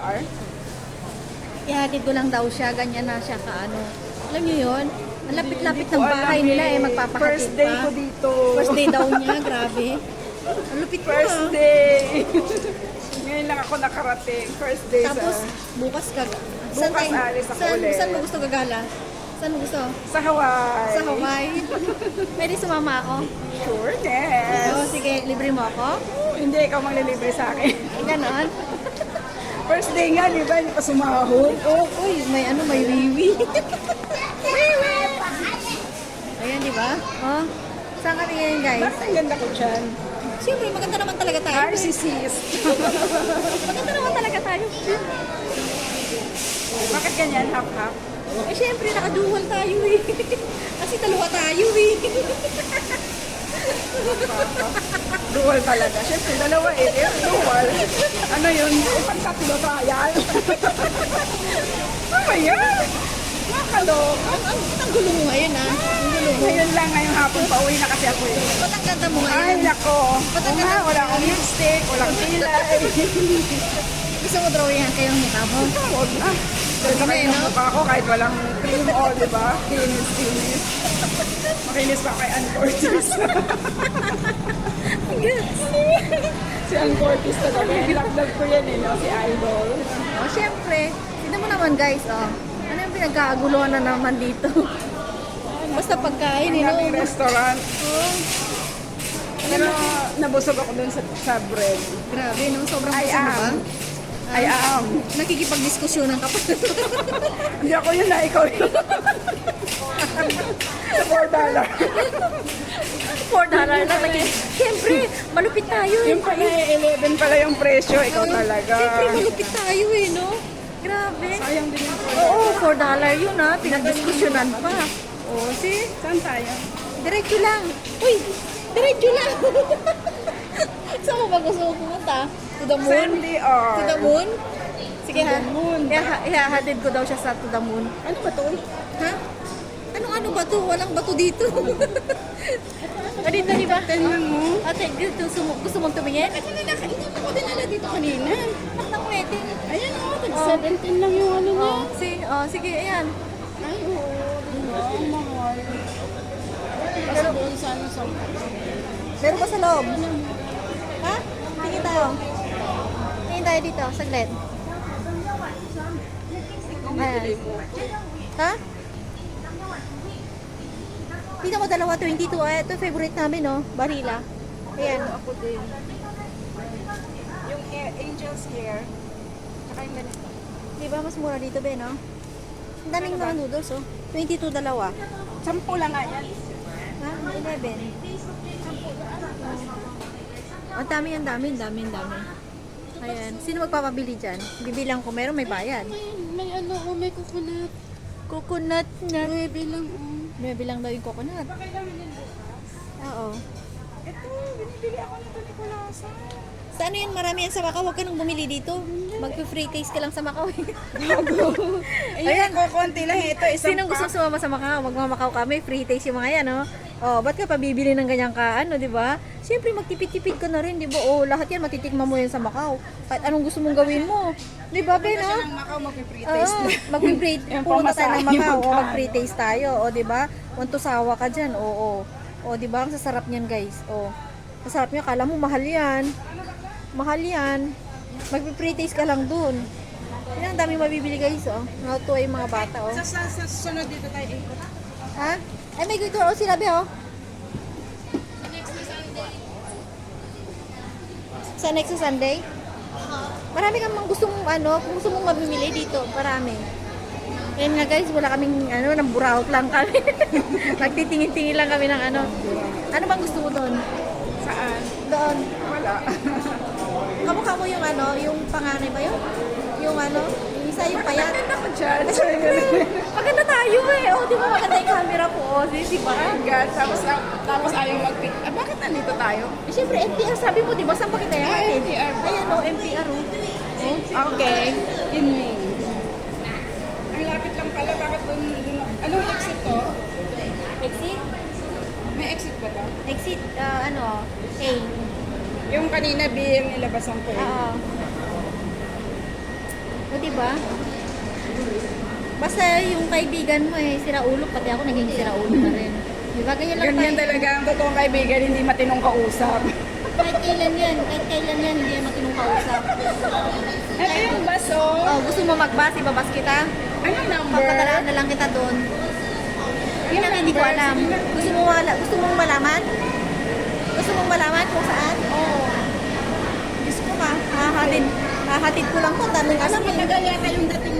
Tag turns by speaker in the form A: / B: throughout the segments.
A: CR.
B: Ihatid ko lang daw siya, ganyan na siya kaano. Alam niyo yun? Ang lapit-lapit ng bahay nila eh,
A: eh.
B: magpapahatid
A: First day
B: pa.
A: ko dito.
B: First day daw niya, grabe. Ang lupit mo
A: First
B: ah.
A: day. Ngayon lang ako nakarating. First day
B: Tapos,
A: sa,
B: bukas ka.
A: Bukas alis ako
B: saan,
A: ulit.
B: saan mo gusto gagala? Saan mo gusto?
A: sa Hawaii.
B: Sa Hawaii. Pwede sumama ako?
A: Sure, yes.
B: Oo, sige, libre mo ako?
A: Hindi ikaw maglilibre sa akin.
B: Ganon.
A: First day nga, di ba? Hindi pa sumahod.
B: Oh, uy, may ano, may wiwi. wiwi! Ayan, di ba? Oh, saan ka tingin, guys?
A: Bakit ang ganda ko dyan?
B: Siyempre, maganda naman talaga tayo.
A: Narcissist.
B: Maganda naman talaga tayo.
A: Bakit ganyan? Half-half?
B: Eh, siyempre, nakadual tayo eh. Kasi dalawa tayo eh.
A: Dual talaga. Siyempre, dalawa eh. Eh, dual. Ano yun? Eh, pag tatlo tayo. ano yan? Nakaloka.
B: ang, ang, ang gulo mo ngayon ah. Ang gulo mo.
A: Ngayon lang, ngayong hapon, pauwi na kasi ako eh.
B: Ba't ang ganda mo
A: Ay,
B: ngayon?
A: nako.
B: Ba't ang ganda-
A: wala akong lipstick, walang kilay.
B: Gusto mo drawingan kayong mukha mo?
A: Huwag na. Naman yung
B: no?
A: mukha ko kahit walang cream o, di ba? Kinis, kinis. Makinis pa kay Ann Curtis. si Ann Curtis talaga. Hilagdag ko yan eh, no? Si Idol.
B: Oh, siyempre. Tignan mo naman guys, oh. Ano yung pinagkaguluhan na naman dito? Basta pagkain,
A: Ang
B: eh,
A: aming
B: no?
A: restaurant.
B: Oh,
A: Pero nabusog ako dun sa, sa bread.
B: grabe, no? Sobrang
A: I
B: busog na ba?
A: am. I am.
B: Nakikipag-diskusyonan ka pa.
A: Hindi ako yun na, ikaw yun. 4 dollar.
B: Four dollar na. Naging, siyempre, malupit tayo eh.
A: Yung pala, 11 pala yung presyo. Ikaw talaga.
B: Siyempre, malupit tayo eh, no? Grabe.
A: Sayang din yung
B: Oo, four dollar yun ha. Pinagdiskusyonan pa. Oo, see?
A: Saan tayo?
B: Diretso lang. Uy, diretso lang. Saan mo ba gusto mo pumunta? To the moon?
A: Sandy or...
B: To the moon? Sige
A: To
B: ha.
A: moon.
B: Iha- Ihahatid ko daw siya sa to the moon.
A: Ano ba to?
B: Ha? Anong ano ba to? Walang bato dito. Ganito, di ba?
A: Tingnan mo.
B: Ate, gusto, mo- gusto mong tumingin?
A: Ito na naka, hindi ko dinala dito kanina.
B: Ang wedding.
A: Ayan o, tag
B: Oh.
A: 17 lang yung ano niya.
B: Oh, sige, oh, sige, ayan.
A: Ay, oo. Ang mahal. Kasi doon sa ano sa...
B: Meron pa sa loob? Ha? Tingin tayo. Tingin tayo dito, saglit. Ayan. Ha? Dito mo dalawa, 22. Ay, ito favorite namin, no? Barila. Ayan.
A: Ako din. Yung angel's hair. Tsaka yung ganito.
B: Di ba mas mura dito, be, no? Ang daming mga noodles, oh. 22 dalawa.
A: Sampu lang nga yan.
B: Ha? 11. Ang dami, ang dami, ang dami, ang dami. Ayan. Sino magpapabili dyan? Bibilang ko, meron may bayad.
A: May, may ano, oh, may coconut.
B: Coconut na.
A: Nuebe lang, oh.
B: May bilang daw yung coconut. Oo.
A: Ito, binibili ako nito ni Kulasa.
B: Sa ano yan, marami yan sa Macau. Huwag ka nang bumili dito. Mag-free taste ka lang sa Macau.
A: Ayan, ko konti lang. Ito, isang
B: Sinong gusto sumama sa Macau? Magmamakau kami. Free taste yung mga yan, no? Oh, ba't ka pabibili ng ganyang ka, ano, di ba? Siyempre, magtipid-tipid ka na rin, di ba? Oh, lahat yan, matitikman mo yan sa Macau. Kahit anong gusto mong gawin mo. Di ba, Ben?
A: Ang Macau, mag-free taste na.
B: mag-free pumunta tayo ng Macau, o
A: magkano.
B: mag-free taste tayo, o di ba? Kung tusawa ka diyan, oo. O di ba? Ang sasarap niyan, guys. O. Masarap niya, kala mo mahal 'yan. Mahal 'yan. Mag-free taste ka lang dun. Yan, ang dami mabibili guys, oh. Natutuwa yung mga bata, oh.
A: Sa, sa, sa sunod dito tayo ikot.
B: Ha? Ay, may gusto oh, sila, be, oh. Sa next Sunday? Marami kang mga gustong ano, kung gusto mong mamimili dito, marami. Yan nga guys, wala kaming ano, nang buraot lang kami. Nagtitingin-tingin lang kami ng ano. Ano bang gusto mo doon?
A: Saan?
B: Doon.
A: Wala.
B: Kamukha mo yung ano, yung panganay ba yun? Yung ano, yung isa yung payat.
A: Ako dyan.
B: Maganda tayo eh. Oh, di ba maganda yung camera po? Oh, di, di ba?
A: My God. Tapos, tapos ayaw mag-pick. Ah, bakit nandito tayo?
B: Eh, Siyempre, NPR sabi mo, di ba? Saan pa kita yan?
A: Ah, NPR.
B: Ayan o, NPR o.
A: Okay. In me. Ang lapit lang pala. Bakit dun, dun Anong exit to?
B: Exit?
A: May exit ba to?
B: Exit, ah, ano, A.
A: Yung kanina B yung nilabasan ko. eh.
B: Oo. di ba? Basta yung kaibigan mo eh, sira ulo, pati ako naging sira ulo na rin. Di ba? Ganyan lang
A: Ganyan
B: tayo.
A: talaga ang totoong kaibigan, hindi matinong kausap.
B: Kahit kailan yan, kahit kailan yan, hindi yan matinong kausap.
A: Ito yung baso.
B: Oh, gusto mo magbas, ibabas kita?
A: Anong number?
B: Papatalaan na lang kita doon. Yun ang hindi ko alam. Gusto mo wala, gusto mong malaman? Gusto mong malaman kung saan? Oo. Diyos ko ka, hahatid, hahatid ko lang to, tanong
A: Kasi
B: alam
A: matagal yata yung dating.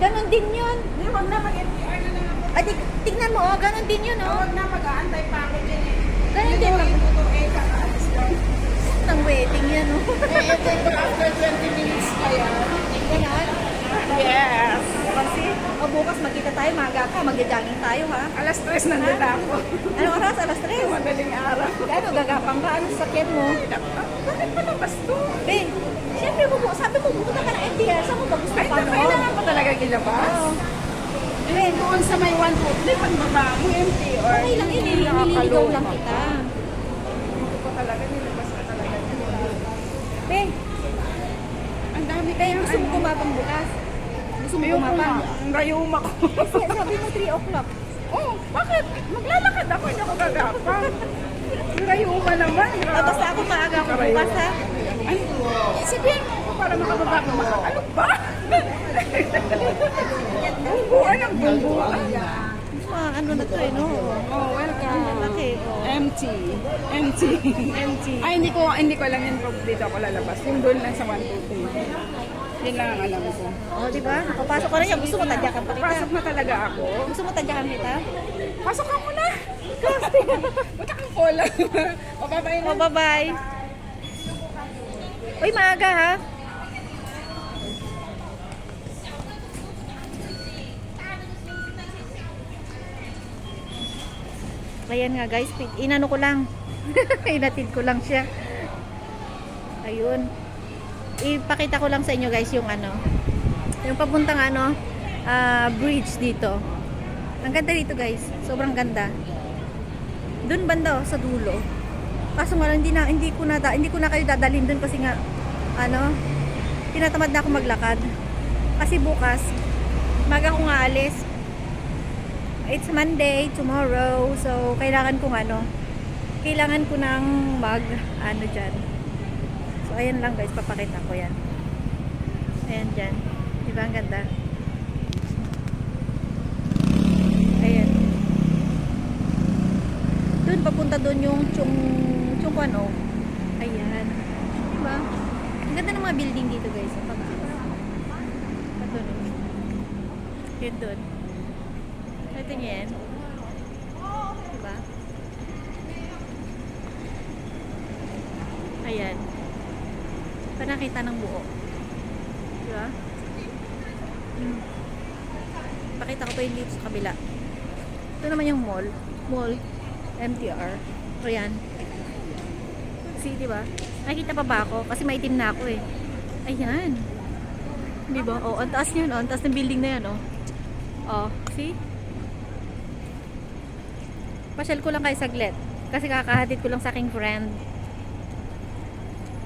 B: Ganon din yun.
A: Hindi, wag na mag-NTR na lang ako.
B: Ay, tig- tignan mo, oh, ganon din yun, oh.
A: Huwag na mag-aantay pa ako dyan eh.
B: Ganon
A: Ito
B: din.
A: yung totoo eh, kakaalis lang.
B: Nang wedding yan, oh.
A: Eh, ito yung after 20 minutes pa yan.
B: Ganon.
A: Yes.
B: Kasi, oh, bukas magkita tayo, maga ka, magja-jogging tayo, ha?
A: Alas 3 nandun ako.
B: Ano oras? Alas 3.
A: Madaling araw.
B: Ano, gagapang ka? Ano sakyan mo?
A: Bakit pa labas to?
B: Ben, siyempre mo, sabi mo, pupunta ka ng saan mo ba gusto
A: Ay,
B: pa
A: ito kailangan pa talaga ilabas.
B: Oo.
A: Eh, doon sa may 1 foot, di pagbaba mo empty or
B: Okay lang,
A: hindi
B: nililigaw lang kita.
A: Hindi ko talaga, nilabas na talaga.
B: Ben,
A: Ang dami
B: Ben, gusto mo kumapang bukas? Gusto mo
A: Ayoko
B: kumapang?
A: nga. Ang gayuma ko.
B: Kasi sabi mo 3 o'clock.
A: oh, bakit? Maglalakad ako, hindi ako gagapang. Ang gayuma naman.
B: Basta ako maaga ako bukas, ha?
A: Ay, ako para makababa ko. Ano ba? Bumbuan ang bumbuan.
B: Ah, ano na to, eh, no?
A: Oh, welcome.
B: Laki, oh.
A: Empty. Empty. Empty. Ay, hindi ko, hindi ko alam yun pag dito ako lalabas. Yung doon lang sa 1, 2, 3. Yun lang ang alam ko.
B: Oh, di ba? Papasok ka rin yan. Gusto mo tadyakan pa kita.
A: Pasok na talaga ako.
B: Gusto mo tadyakan kita?
A: Pasok ka muna. Punta kang cola. o, bye-bye na.
B: Oh, bye-bye. Uy, maaga, ha? Ayan nga guys, inano ko lang. Inatid ko lang siya. Ayun. Ipakita ko lang sa inyo guys yung ano. Yung papuntang ano, ah, bridge dito. Ang ganda dito guys. Sobrang ganda. Doon banda oh, sa dulo. Kaso nga lang, hindi na hindi ko na hindi ko na kayo dadalhin doon kasi nga ano, tinatamad na ako maglakad. Kasi bukas maga ko nga alis. It's Monday tomorrow. So kailangan kong ano, kailangan ko nang mag ano diyan. So ayan lang guys, papakita ko 'yan. Ayan diyan. Di ba ang ganda? Ayan. Doon papunta doon yung chung chung ano. Ayan. Di ba? Ang ganda ng mga building dito guys. Pag Ito doon. Yun doon. Ito niya yan. Di ba? Ayan. Panakita ng buo. Di ba? Hmm. Pakita ko pa yung dito sa kabila. Ito naman yung mall. Mall. MTR. Ayan. See, di ba? Nakikita pa ba ako? Kasi maitim na ako eh. Ayan. Di ba? Oh, ang taas niyan. Oh, ang taas ng building na yan. Oh. Oh, see? Pasyal ko lang kay saglit. Kasi kakahatid ko lang sa aking friend.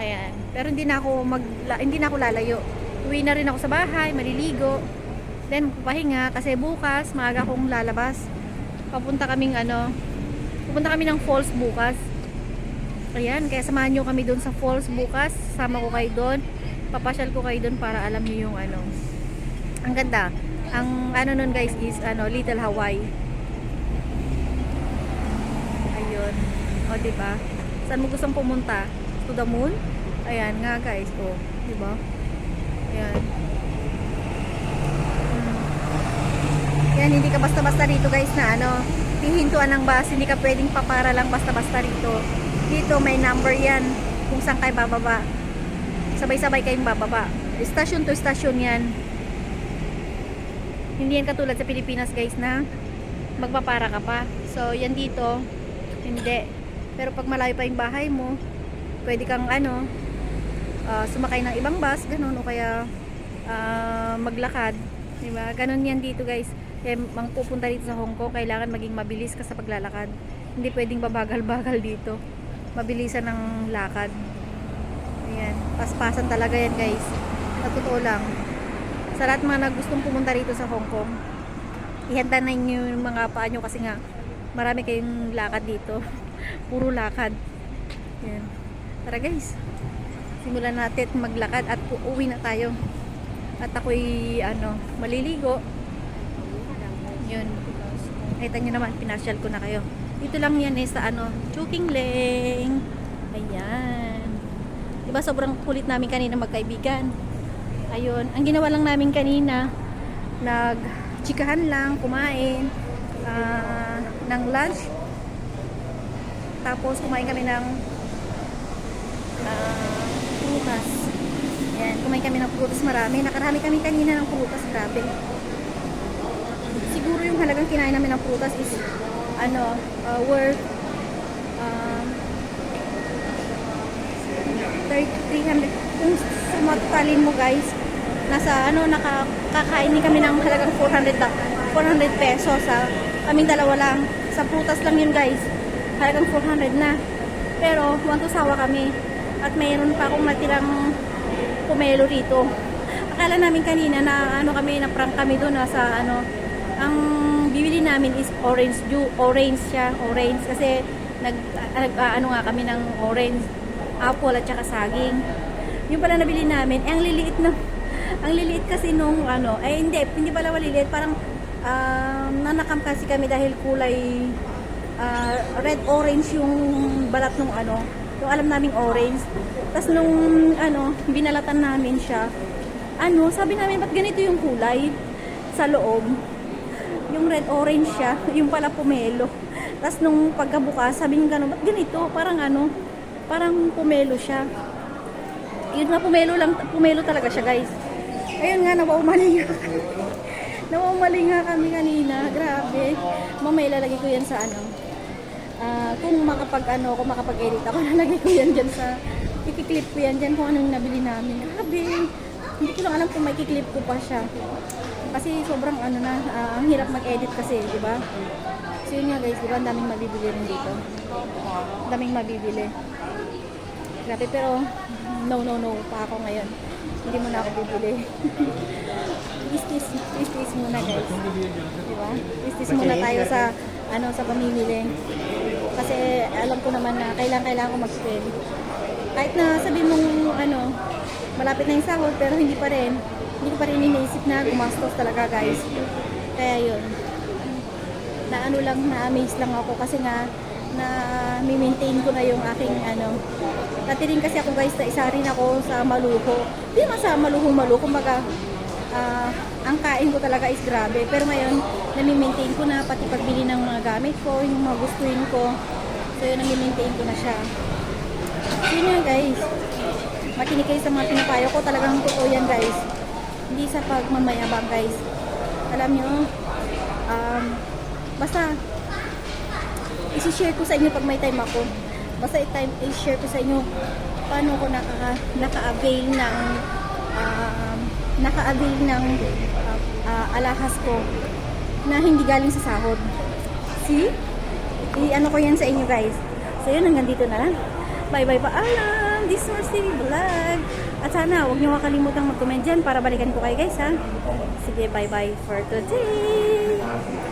B: Ayan. Pero hindi na ako mag hindi na ako lalayo. Uwi na rin ako sa bahay, maliligo. Then pahinga kasi bukas maaga akong lalabas. Papunta kaming ano, pupunta kami ng falls bukas. Ayan, kaya samahan nyo kami doon sa falls bukas. Sama ko kayo doon. Papasyal ko kayo doon para alam nyo yung ano. Ang ganda. Ang ano nun guys is ano, Little Hawaii. Ayun. O, di ba? Saan mo gustong pumunta? To the moon? Ayan nga guys. O, di ba? Ayan. Hmm. Yan, hindi ka basta-basta dito guys na ano, pihintuan ng bus, hindi ka pwedeng papara lang basta-basta rito. Dito may number yan kung saan kayo bababa. Sabay-sabay kayong bababa. Station to station yan. Hindi yan katulad sa Pilipinas guys na magpapara ka pa. So yan dito, hindi. Pero pag malayo pa yung bahay mo, pwede kang ano, ah, sumakay ng ibang bus, ganun, o kaya ah, maglakad. Diba? Ganun yan dito guys. Kaya mang pupunta dito sa Hong Kong, kailangan maging mabilis ka sa paglalakad. Hindi pwedeng babagal-bagal dito. Mabilisan ng lakad. Ayan. Paspasan talaga yan guys. Sa totoo lang. Sa lahat mga na gustong pumunta rito sa Hong Kong, ihanda na yung mga paa nyo kasi nga marami kayong lakad dito. Puro lakad. Yan. Tara guys. Simulan natin maglakad at uuwi na tayo. At ako'y ano, maliligo. Yun. Nakita nyo naman, pinasyal ko na kayo. Dito lang yan eh sa ano, Chuking Leng. Ayan. Diba sobrang kulit namin kanina magkaibigan. Ayun. Ang ginawa lang namin kanina, nag chikahan lang, kumain, ah, ng lunch. Tapos kumain kami ng ah, prutas. Ayan, kumain kami ng prutas marami. Nakarami kami kanina ng prutas, grabe. Siguro yung halagang kinain namin ng prutas is ano, uh, worth um, 300 kung sumatalin mo guys nasa ano nakakain kami ng halagang 400 da- 400 pesos sa kaming dalawa lang. Sa prutas lang yun guys halagang 400 na. Pero wantusawa kami. At mayroon pa akong natirang pumelo rito. Akala namin kanina na ano kami na prank kami doon sa ano ang bibili namin is orange juice orange siya orange. Kasi nag, nag ah, ano nga kami ng orange apple at saka saging. Yung pala nabili namin eh, ang liliit na ang liliit kasi nung ano eh hindi hindi pala maliliit. Parang um, nanakam kasi kami dahil kulay ah, red orange yung balat nung ano yung alam naming orange tapos nung ano binalatan namin siya ano sabi namin ba't ganito yung kulay sa loob yung red orange siya, yung pala pumelo. Tapos nung pagkabukas, sabi niya gano'n, ba't ganito? Parang ano, parang pumelo siya. Yun nga, pumelo lang, pumelo talaga siya guys. Ayun nga, nawaumaling nga. nawaumaling nga kami kanina, grabe. Mamaya ilalagay ko yan sa ano. Ah, kung makapag ano, kung makapag-edit ako, lalagay ko yan dyan sa, ikiklip ko yan dyan kung anong nabili namin. Grabe. Hindi ko lang alam kung may kiklip ko pa siya. Kasi sobrang ano na, ah, ang hirap mag-edit kasi, di ba? So yun nga guys, di ba? Ang daming mabibili rin dito. Ang daming mabibili. Grabe, pero no, no, no pa ako ngayon. Hindi mo na ako bibili. Istis, istis muna guys. Di ba? Istis muna tayo sa, ano, sa pamimili. Kasi alam ko naman na kailangan kailangan ko mag-spend. Kahit na sabi mong, ano, malapit na yung sahod, pero hindi pa rin hindi ko pa rin iniisip na gumastos talaga guys. Kaya yun. Na ano lang, na-amaze lang ako kasi nga na mi-maintain ko na yung aking ano. Dati rin kasi ako guys, na isa rin ako sa maluho. Hindi naman sa maluho-maluho, kumbaga ah, ang kain ko talaga is grabe. Pero ngayon, nami-maintain ko na pati pagbili ng mga gamit ko, yung mga gustuin ko. So yun, nami-maintain ko na siya. So yun nga guys. Makinig kayo sa mga pinapayo ko. Talagang totoo yan guys hindi sa pagmamayabang guys alam nyo um, basta isi-share ko sa inyo pag may time ako. Basta i-time i-share ko sa inyo paano ko naka, naka-avail ng um, naka-avail ng uh, uh, alahas ko na hindi galing sa sahod. See? i-ano ko yan sa inyo guys. So yun hanggang dito na lang. Bye bye paalam this is Mercy Vlog. At sana huwag niyo kakalimutang mag-comment dyan para balikan ko kayo guys ha? Sige bye bye for today